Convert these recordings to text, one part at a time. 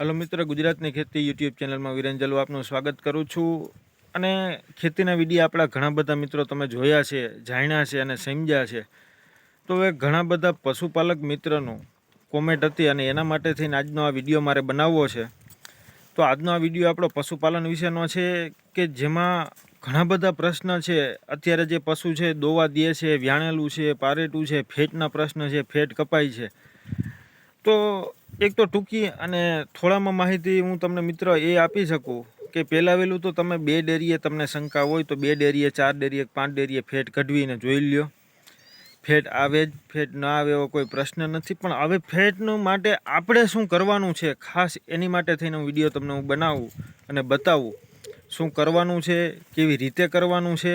Hello મિત્ર, ગુજરાતની ખેતી યુટ્યુબ ચેનલમાં વિરેન જલુ આપનું સ્વાગત કરું છું. અને ખેતીના વીડિયો આપણા ઘણા બધા મિત્રો તમે જોયા છે, જાણ્યા છે અને સમજ્યા છે. તો હવે ઘણા બધા પશુપાલક મિત્રનું કોમેન્ટ હતી અને એના માટે થઈને આજનો આ વીડિયો મારે બનાવવો છે. તો આજનો આ વીડિયો આપણો પશુપાલન વિશેનો છે કે જેમાં ઘણા બધા પ્રશ્ન છે. અત્યારે જે પશુ છે, દોવા દે છે, વ્યાણેલું છે, પારેટું છે, ફેટના પ્રશ્ન છે, ફેટ કપાય છે. તો એક તો ટૂંકી અને થોડામાં માહિતી હું તમને મિત્ર એ આપી શકું કે પહેલાં વહેલું તો તમે બે ડેરીએ તમને શંકા હોય તો બે ડેરીએ, ચાર ડેરીએ, પાંચ ડેરીએ ફેટ કઢવીને જોઈ લ્યો. ફેટ આવે જ, ફેટ ન આવે એવો કોઈ પ્રશ્ન નથી. પણ હવે ફેટનું માટે આપણે શું કરવાનું છે? ખાસ એની માટે થઈને હું વીડિયો તમને હું બનાવું અને બતાવું શું કરવાનું છે, કેવી રીતે કરવાનું છે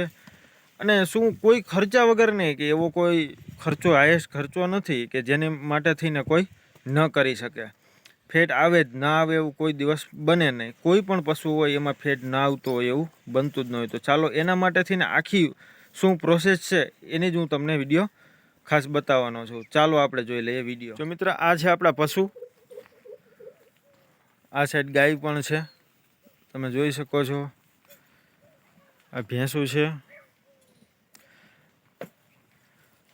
અને શું કોઈ ખર્ચા વગર નહીં કે એવો કોઈ ખર્ચો હાયેસ્ટ ખર્ચો નથી કે જેને માટે થઈને કોઈ ન કરી શકે. ફેટ આવે જ, ના આવે એવું કોઈ દિવસ બને નહીં. કોઈ પણ પશુ હોય એમાં ફેટ ના આવતો હોય એવું બનતું જ ન હોય. તો ચાલો એના માટે થઈને આખી શું પ્રોસેસ છે એની જ હું તમને વીડિયો ખાસ બતાવવાનો છું. ચાલો આપણે જોઈ લઈએ વીડિયો તો મિત્ર, આ છે આપણા પશુ. આ સાઈડ ગાય પણ છે. તમે જોઈ શકો છો. આ ભેંસું છે.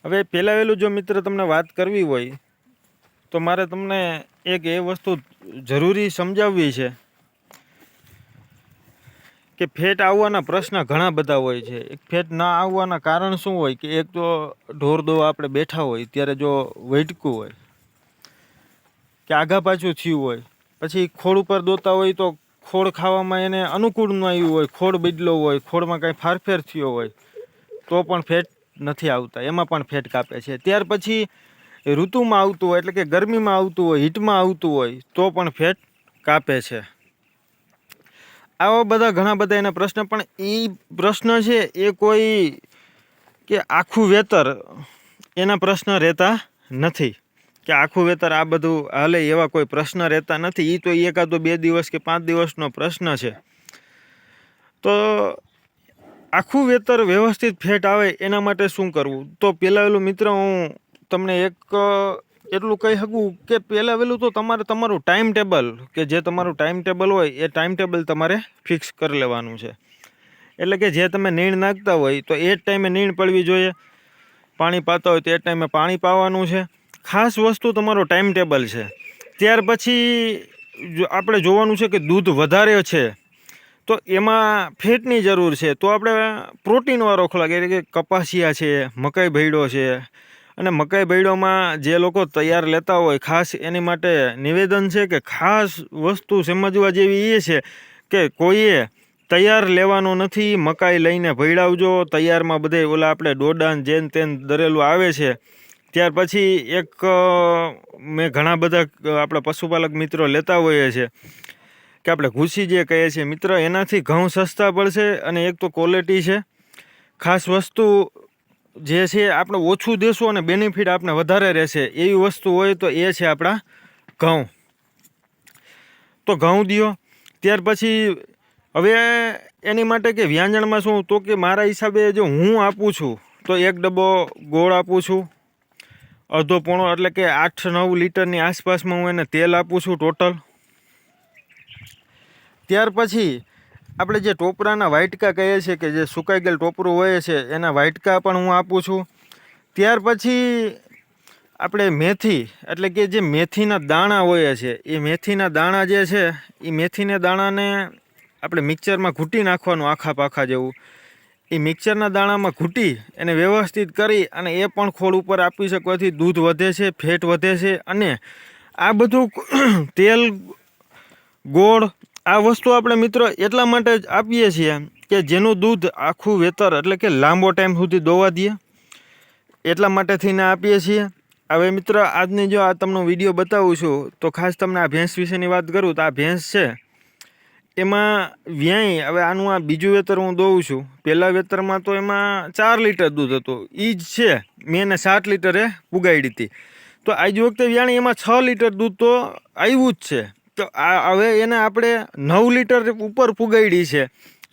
હવે પહેલાં વહેલું જો મિત્ર તમને વાત કરવી હોય તો મારે તમને એક એ વસ્તુ જરૂરી સમજાવવી છે કે ફેટ આવવાના પ્રશ્ન ઘણા બધા હોય છે. એક ફેટ ના આવવાના કારણ શું હોય કે એક તો ઢોર દો આપણે બેઠા હોય, ત્યારે જો વૈટકું હોય, કે આઘા પાછું થયું હોય, પછી ખોળ ઉપર દોતા હોય તો ખોળ ખાવામાં એને અનુકૂળ ન આવ્યું હોય, ખોળ બદલો હોય, ખોળમાં કાંઈ ફારફેર થયો હોય, તો પણ ફેટ નથી આવતા, એમાં પણ ફેટ કાપે છે. ત્યાર પછી ઋતુમાં આવતું હોય, એટલે કે ગરમીમાં આવતું હોય, હીટમાં આવતું હોય, તો પણ ફેટ કાપે છે. આવા બધા ઘણા બધા એના પ્રશ્ન, પણ એ પ્રશ્ન છે, એ કોઈ કે આખું વેતર એના પ્રશ્ન રહેતા નથી. કે આખું વેતર આ બધું હાલે એવા કોઈ પ્રશ્ન રહેતા નથી એ તો એકાદો બે દિવસ કે પાંચ દિવસનો પ્રશ્ન છે. તો આખું વેતર વ્યવસ્થિત ફેટ આવે એના માટે શું કરવું? તો પહેલાં પેલું મિત્ર હું તમને એક એટલું કહી શકું કે પહેલાં વહેલું તો તમારે તમારું ટાઈમ ટેબલ કે જે તમારું ટાઈમ ટેબલ હોય, એ ટાઈમ ટેબલ તમારે ફિક્સ કરી લેવાનું છે. એટલે કે જે તમે નીણ નાખતા હોય, તો એ જ ટાઈમે નીણ પડવી જોઈએ. પાણી પાતા હોય તો એ ટાઈમે પાણી પાવાનું છે. ખાસ વસ્તુ તમારો ટાઈમ ટેબલ છે. ત્યાર પછી આપણે જોવાનું છે કે દૂધ વધારે છે, તો એમાં ફેટની જરૂર છે. તો આપણે પ્રોટીનવાળો ખોરાક, એટલે કે કપાસિયા છે, મકાઈ ભૈડો છે અને મકાઈ બૈડોમાં જે લોકો તૈયાર લેતા હોય, ખાસ એની માટે નિવેદન છે કે ખાસ વસ્તુ સમજવા જેવી એ છે કે કોઈએ તૈયાર લેવાનું નથી, મકાઈ લઈને ભયડાવજો તૈયારમાં બધે ઓલા આપણે ડોડાન જેન તેન દરેલું આવે છે. ત્યાર પછી એક મેં ઘણા બધા આપણા પશુપાલક મિત્રો લેતા હોઈએ છે કે આપણે ઘૂસી જે કહીએ છીએ. મિત્ર, એનાથી ઘઉં સસ્તા પડશે અને એક તો ક્વોલિટી છે. ખાસ વસ્તુ જે છે આપણે ઓછું દેશું અને બેનિફિટ આપણે વધારે રહેશે, એવી વસ્તુ હોય તો એ છે આપણા ઘઉં. તો ઘઉં દો ત્યાર પછી હવે એની માટે કે વ્યાંજણમાં શું, તો કે મારા હિસાબે જો હું આપું છું, તો એક ડબ્બો ગોળ આપું છું. અડધો પોણો, એટલે કે આઠ નવ લીટરની આસપાસમાં હું એને તેલ આપું છું ટોટલ ત્યાર પછી આપણે જે ટોપરાના વાઇટકા કહીએ છીએ કે જે સુકાઈ ગયેલ ટોપરું હોય છે, એના વાઇટકા પણ હું આપું છું. ત્યાર પછી આપણે મેથી, એટલે કે જે મેથીના દાણા હોય છે, એ મેથીના દાણા જે છે, એ મેથીના દાણાને આપણે મિક્સરમાં ઘૂંટી નાખવાનું આખા પાખા જેવું. એ મિક્સરના દાણામાં ઘૂંટી એને વ્યવસ્થિત કરી અને એ પણ ખોળ ઉપર આપી શકવાથી દૂધ વધે છે, ફેટ વધે છે અને આ બધું તેલ, ગોળ આ વસ્તુ આપણે મિત્રો એટલા માટે જ આપીએ છીએ કે જેનું દૂધ આખું વેતર એટલે કે લાંબો ટાઈમ સુધી દોવા દઈએ. એટલા માટે થઈને આપીએ છીએ. હવે મિત્ર, આજની જો આ તમને વીડિયો બતાવું છું, તો ખાસ તમને આ ભેંસ વિશેની વાત કરું, તો આ ભેંસ છે, એમાં વ્યાય, હવે આનું આ બીજું વેતર હું દોઉં છું. પહેલાં વેતરમાં તો એમાં ચાર લીટર દૂધ હતું. એ જ છે, મેં એને સાત લીટરે પુગાડી હતી. તો આજ વખતે વ્યાણી એમાં છ લીટર દૂધ તો આવ્યું જ છે. તો આ હવે એને આપણે નવ લીટર ઉપર ફુગાડી છે.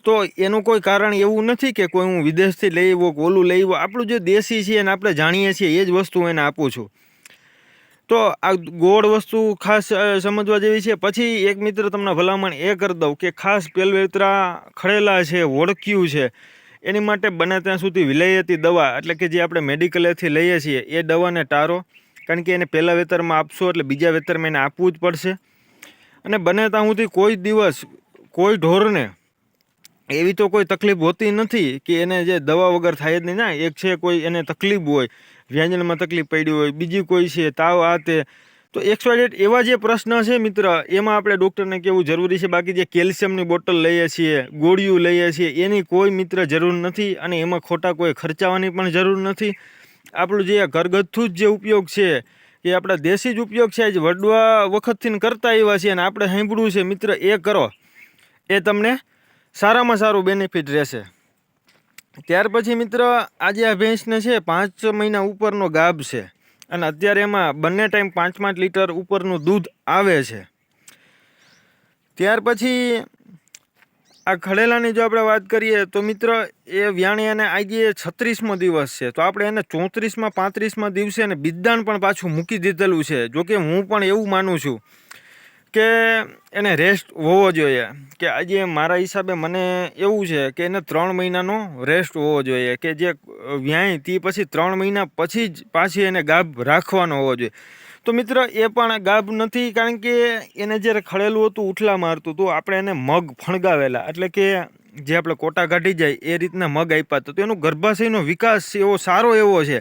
તો એનું કોઈ કારણ એવું નથી કે કોઈ હું વિદેશથી લઈ આવ્યો ઓલું લઈ આવ્યો. આપણું જે દેશી છે એને આપણે જાણીએ છીએ, એ જ વસ્તુ એને આપું છું. તો આ ગોળ વસ્તુ ખાસ સમજવા જેવી છે. પછી એક મિત્ર તમને ભલામણ એ કરી દઉં કે ખાસ પેલવેતરા ખડેલા છે, વોડક્યું છે. એની માટે બને ત્યાં સુધી વિલાયતી દવા, એટલે કે જે આપણે મેડિકલેથી લઈએ છીએ, એ દવાને ટારો. કારણ કે એને પહેલાં વેતરમાં આપશો એટલે બીજા વેતરમાં એને આપવું જ પડશે. અને બને ત્યાં સુધી કોઈ દિવસ કોઈ ઢોરને એવી તો કોઈ તકલીફ હોતી નથી કે એને જે દવા વગર થાય જ નહીં. ના, એક છે કોઈ એને તકલીફ હોય, વ્યંજનમાં તકલીફ પડી હોય, બીજી કોઈ છે, તાવ, આ તે. તો એકસો એવા જે પ્રશ્ન છે મિત્ર, એમાં આપણે ડૉક્ટરને કહેવું જરૂરી છે. બાકી જે કેલ્શિયમની બોટલ લઈએ છીએ, ગોળીઓ લઈએ છીએ, એની કોઈ મિત્ર જરૂર નથી અને એમાં ખોટા કોઈ ખર્ચાવાની પણ જરૂર નથી. આપણું જે ઘરગથ્થુ જ જે ઉપયોગ છે એ આપણા દેશી જ ઉપયોગ છે જે વડવા વખતથી કરતા આવ્યા છે અને આપણે સાંભળ્યું છે, મિત્ર, એ કરો. એ તમને સારામાં સારું બેનિફિટ રહેશે. ત્યાર પછી, મિત્ર, આજે આ ભેંસને છે, પાંચ મહિના ઉપરનો ગાભ છે અને અત્યારે એમાં બંને ટાઈમ પાંચ પાંચ લીટર ઉપરનું દૂધ આવે છે. ત્યાર પછી આ ખડેલાની જો આપણે વાત કરીએ, તો મિત્ર, એ વ્યાણી અને આજે છત્રીસમો દિવસ છે. તો આપણે એને ચોત્રીસમાં, પાંત્રીસમાં દિવસે એને બિદ્દાન પણ પાછું મૂકી દીધેલું છે. જોકે હું પણ એવું માનું છું કે એને રેસ્ટ હોવો જોઈએ. કે આજે મારા હિસાબે મને એવું છે કે એને ત્રણ મહિનાનો રેસ્ટ હોવો જોઈએ. કે જે વ્યાય તે પછી ત્રણ મહિના પછી જ પાછી એને ગાભ રાખવાનો હોવો જોઈએ. તો મિત્ર, એ પણ ગાભ નથી, કારણ કે એને જ્યારે ખડેલું હતું ઉઠલા મારતું હતું, આપણે એને મગ ફણગાવેલા. એટલે કે જે આપણે કોટા કાઢી જાય, એ રીતના મગ આપ્યા તો એનો ગર્ભાશયનો વિકાસ એવો સારો એવો છે.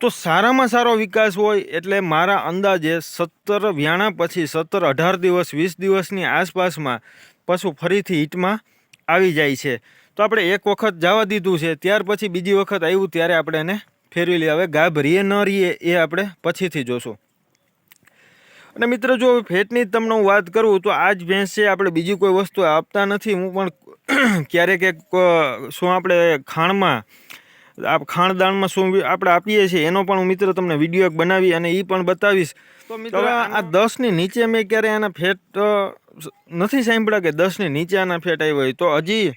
તો સારામાં સારો વિકાસ હોય, એટલે મારા અંદાજે સત્તર વ્યાણા પછી સત્તર અઢાર દિવસ, વીસ દિવસની આસપાસમાં પશુ ફરીથી હીટમાં આવી જાય છે. તો આપણે એક વખત જવા દીધું છે, ત્યાર પછી બીજી વખત આવ્યું, ત્યારે આપણે એને ફેરવી લઈએ. હવે ગાભ રીએ ન રીએ એ આપણે પછીથી જોશું. અને મિત્ર જો ફેટની તમને હું વાત કરું તો આ જ ભેંસ છે આપણે બીજી કોઈ વસ્તુ આપતા નથી. હું પણ ક્યારેક એક શું આપણે ખાણમાં આ ખાણદાણમાં શું આપણે આપીએ છીએ એનો પણ હું મિત્ર તમને વીડિયો એક બનાવી અને એ પણ બતાવીશ. તો મિત્ર આ દસની નીચે મેં ક્યારે આના ફેટ નથી સાંભળ્યા કે દસની નીચે આના ફેટ આવ્યો હોય. તો હજી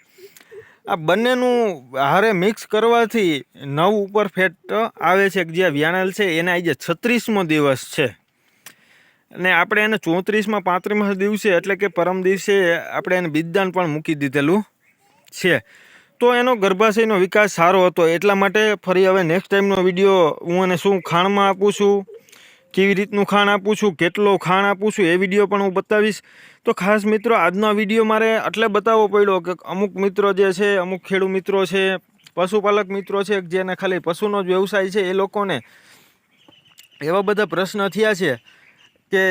આ બંનેનું હારે મિક્સ કરવાથી નવ ઉપર ફેટ આવે છે કે જે વ્યાણેલ છે એના આજે છત્રીસમો દિવસ છે. અને આપણે એને ચોત્રીસમાં પાંત્રીસમાં દિવસે એટલે કે પરમ દિવસે આપણે એને બીજદાન પણ મૂકી દીધેલું છે. તો એનો ગર્ભાશયનો વિકાસ સારો હતો. એટલા માટે ફરી હવે નેક્સ્ટ ટાઈમનો વીડિયો હું એને શું ખાણમાં આપું છું, કેવી રીતનું ખાણ આપું છું, કેટલો ખાણ આપું છું એ વીડિયો પણ હું બતાવીશ. તો ખાસ મિત્રો, આજનો વીડિયો મારે એટલે બતાવવો પડ્યો કે અમુક મિત્રો જે છે, અમુક ખેડૂત મિત્રો છે, પશુપાલક મિત્રો છે, જેને ખાલી પશુનો જ વ્યવસાય છે એ લોકોને એવા બધા પ્રશ્ન થયા છે. કે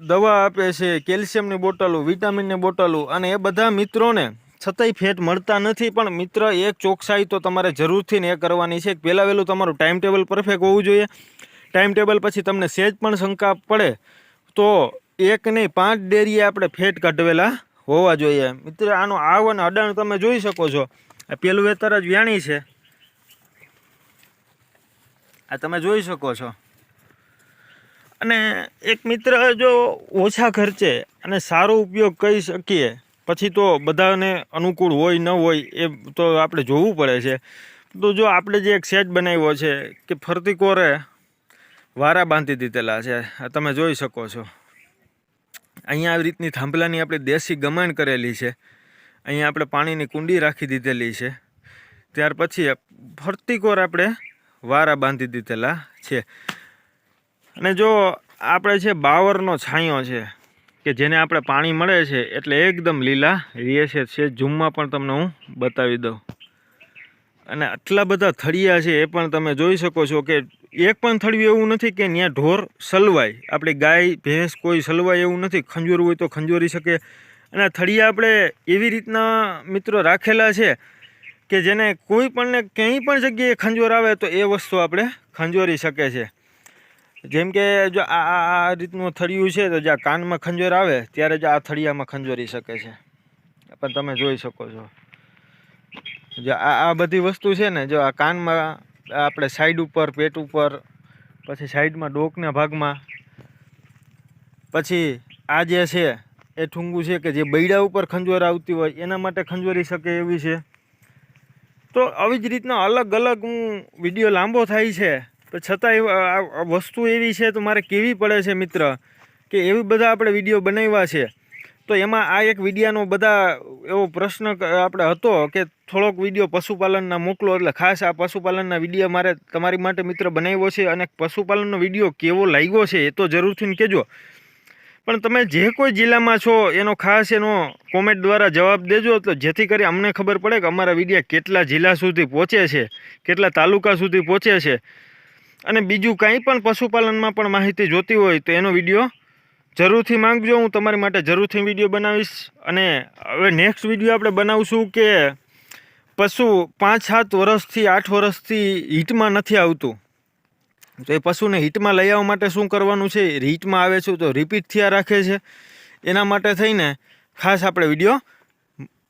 દવા આપે છે, કેલ્શિયમની બોટલો, વિટામિનની બોટલો, અને એ બધા મિત્રોને છતાંય ફેટ મળતા નથી, પણ મિત્ર, એક ચોકસાઈ તો તમારે જરૂરથી ને એ કરવાની છે. પહેલાં વહેલું તમારું ટાઈમ ટેબલ પરફેક્ટ હોવું જોઈએ. ટાઈમ ટેબલ પછી તમને સહેજ પણ શંકા પડે, તો એક નહીં, પાંચ ડેરીએ આપણે ફેટ કાઢવેલા હોવા જોઈએ. મિત્ર, આનો આવ અને અડાણ તમે જોઈ શકો છો. આ પેલું વેતર જ વ્યાણી છે. આ તમે જોઈ શકો છો. અને એક મિત્ર જો ઓછા ખર્ચે અને સારો ઉપયોગ કરી શકીએ, પછી તો બધાને અનુકૂળ હોય, ન હોય, એ તો આપણે જોવું પડે છે. તો જો આપણે જે એક સેટ બનાવ્યો છે કે ફરતી કોરે વારા બાંધી દીધેલા છે તમે જોઈ શકો છો. અહીંયા આવી રીતની થાંભલાની આપણે દેશી ગમાણ કરેલી છે. અહીંયા આપણે પાણીની કુંડી રાખી દીધેલી છે. ત્યાર પછી ફરતી કોર આપણે વારા બાંધી દીધેલા છે. અને જો આપણે છે બાવરનો છાંયો છે, કે જેને આપણે પાણી મળે છે, એટલે એકદમ લીલા રીએ છે ઝૂમમાં પણ તમને હું બતાવી દઉં. અને આટલા બધા થળિયા છે, એ પણ તમે જોઈ શકો છો કે એક પણ થળિયું એવું નથી કે ત્યાં ઢોર સલવાય. આપણી ગાય, ભેંસ કોઈ સલવાય એવું નથી ખંજોરવું હોય તો ખંજોરી શકે. અને થળિયા આપણે એવી રીતના મિત્રો રાખેલા છે કે જેને કોઈ પણને ક્યાંય પણ જગ્યાએ ખંજોર આવે તો એ વસ્તુ આપણે ખંજોરી શકે છે. જેમ કે જો આ આ રીતનું થળિયું છે, તો જ્યાં કાનમાં ખંજોર આવે, ત્યારે જ આ થળિયામાં ખંજોરી શકે છે. પણ તમે જોઈ શકો છો. જો આ આ બધી વસ્તુ છે ને, જો આ કાનમાં આપણે સાઈડ ઉપર, પેટ ઉપર, પછી સાઈડમાં ડોકના ભાગમાં, પછી આ જે છે, એ ઠુંગું છે કે જે બૈડા ઉપર ખંજોર આવતી હોય, એના માટે ખંજોરી શકે એવી છે. તો આવી જ રીતના અલગ અલગ હું વીડિયો લાંબો થાય છે. પણ છતાંય આ વસ્તુ એવી છે, તો મારે કેવી પડે છે મિત્ર, કે એવી બધા આપણે વીડિયો બનાવ્યા છે. તો એમાં આ એક વિડીયાનો બધા એવો પ્રશ્ન આપણે હતો કે થોડોક વીડિયો પશુપાલનના મોકલો, એટલે ખાસ આ પશુપાલનના વીડિયો મારે તમારી માટે મિત્ર બનાવ્યો છે અને પશુપાલનનો વીડિયો કેવો લાગ્યો છે એ તો જરૂરથી કહેજો. પણ તમે જે કોઈ જિલ્લામાં છો, એનો ખાસ એનો કોમેન્ટ દ્વારા જવાબ દેજો, તો જેથી કરી અમને ખબર પડે કે અમારા વિડીયા કેટલા જિલ્લા સુધી પહોંચે છે, કેટલા તાલુકા સુધી પહોંચે છે. અને બીજું કંઈ પણ પશુપાલનમાં પણ માહિતી જોતી હોય તો એનો વીડિયો જરૂરથી માંગજો. હું તમારી માટે જરૂરથી વીડિયો બનાવીશ. અને હવે નેક્સ્ટ વીડિયો આપણે બનાવશું કે પશુ પાંચ સાત વર્ષથી, આઠ વર્ષથી હિટમાં નથી આવતું. તો એ પશુને હિટમાં લઈ આવવા માટે શું કરવાનું છે? હિટમાં આવે છે તો રિપીટ થયા રાખે છે. એના માટે થઈને ખાસ આપણે વીડિયો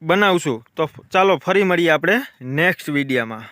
બનાવશું. તો ચાલો ફરી મળીએ આપણે નેક્સ્ટ વિડીયોમાં.